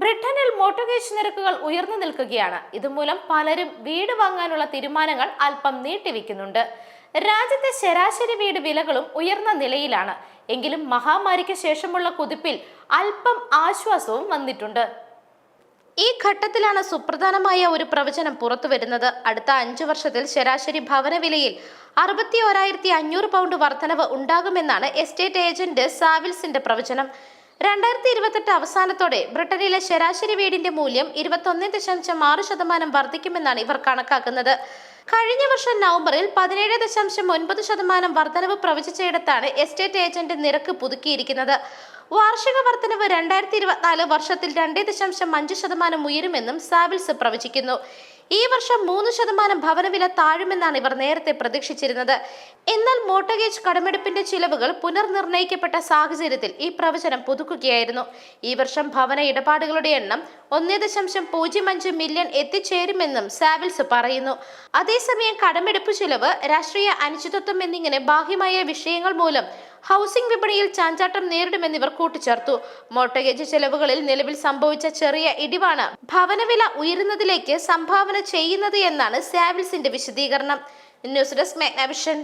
ബ്രിട്ടനിൽ മോർട്ടഗേജ് നിരക്കുകൾ ഉയർന്നു നിൽക്കുകയാണ്. ഇതുമൂലം പലരും വീട് വാങ്ങാനുള്ള തീരുമാനങ്ങൾ അല്പം നീട്ടിവെക്കുന്നുണ്ട്. രാജ്യത്തെ ശരാശരി വീട് വിലകളും ഉയർന്ന നിലയിലാണ്. എങ്കിലും മഹാമാരിക്ക് ശേഷമുള്ള കുതിപ്പിൽ അല്പം ആശ്വാസവും വന്നിട്ടുണ്ട്. ഈ ഘട്ടത്തിലാണ് സുപ്രധാനമായ ഒരു പ്രവചനം പുറത്തു വരുന്നത്. അടുത്ത അഞ്ചു വർഷത്തിൽ ശരാശരി ഭവന വിലയിൽ അറുപത്തി ഒരായിരത്തി അഞ്ഞൂറ് പൗണ്ട് വർധനവ് ഉണ്ടാകുമെന്നാണ് എസ്റ്റേറ്റ് ഏജന്റ് സാവിൽസിന്റെ പ്രവചനം. രണ്ടായിരത്തി ഇരുപത്തെട്ട് അവസാനത്തോടെ ബ്രിട്ടനിലെ ശരാശരി വീടിന്റെ മൂല്യം ഇരുപത്തൊന്ന് ദശാംശം ആറ് ശതമാനം വർദ്ധിക്കുമെന്നാണ് ഇവർ കണക്കാക്കുന്നത്. കഴിഞ്ഞ വർഷം നവംബറിൽ പതിനേഴ് ദശാംശം ഒൻപത് ശതമാനം വർധനവ് പ്രവചിച്ചയിടത്താണ് എസ്റ്റേറ്റ് ഏജന്റ് നിരക്ക് പുതുക്കിയിരിക്കുന്നത്. വാർഷിക വർധനവ് രണ്ടായിരത്തി ഇരുപത്തിനാല് വർഷത്തിൽ രണ്ട് ദശാംശം അഞ്ച് ശതമാനം ഉയരുമെന്നും സാവിൽസ് പ്രവചിക്കുന്നു. ഈ വർഷം മൂന്ന് ശതമാനം ഭവനവില താഴുമെന്നാണ് ഇവർ നേരത്തെ പ്രതീക്ഷിച്ചിരുന്നത്. എന്നാൽ മോട്ടഗേജ് കടമെടുപ്പിന്റെ ചിലവുകൾ പുനർനിർണയിക്കപ്പെട്ട സാഹചര്യത്തിൽ ഈ പ്രവചനം പുതുക്കുകയായിരുന്നു. ഈ വർഷം ഭവന ഇടപാടുകളുടെ എണ്ണം ഒന്നേ ദശാംശം പൂജ്യം അഞ്ച് മില്യൺ എത്തിച്ചേരുമെന്നും സാവിൽസ് പറയുന്നു. അതേസമയം കടമെടുപ്പ് ചിലവ് രാഷ്ട്രീയ അനിശ്ചിതത്വം എന്നിങ്ങനെ ബാഹ്യമായ വിഷയങ്ങൾ മൂലം ഹൗസിംഗ് വിപണിയിൽ ചാഞ്ചാട്ടം നേരിടുമെന്ന് ഇവർ കൂട്ടിച്ചേർത്തു. മോട്ടഗേജ് ചെലവുകളിൽ നിലവിൽ സംഭവിച്ച ചെറിയ ഇടിവാണ് ഭവനവില ഉയരുന്നതിലേക്ക് സംഭാവന ചെയ്യുന്നത് എന്നാണ് സാവിൽസിന്റെ വിശദീകരണം. News desk Magnavision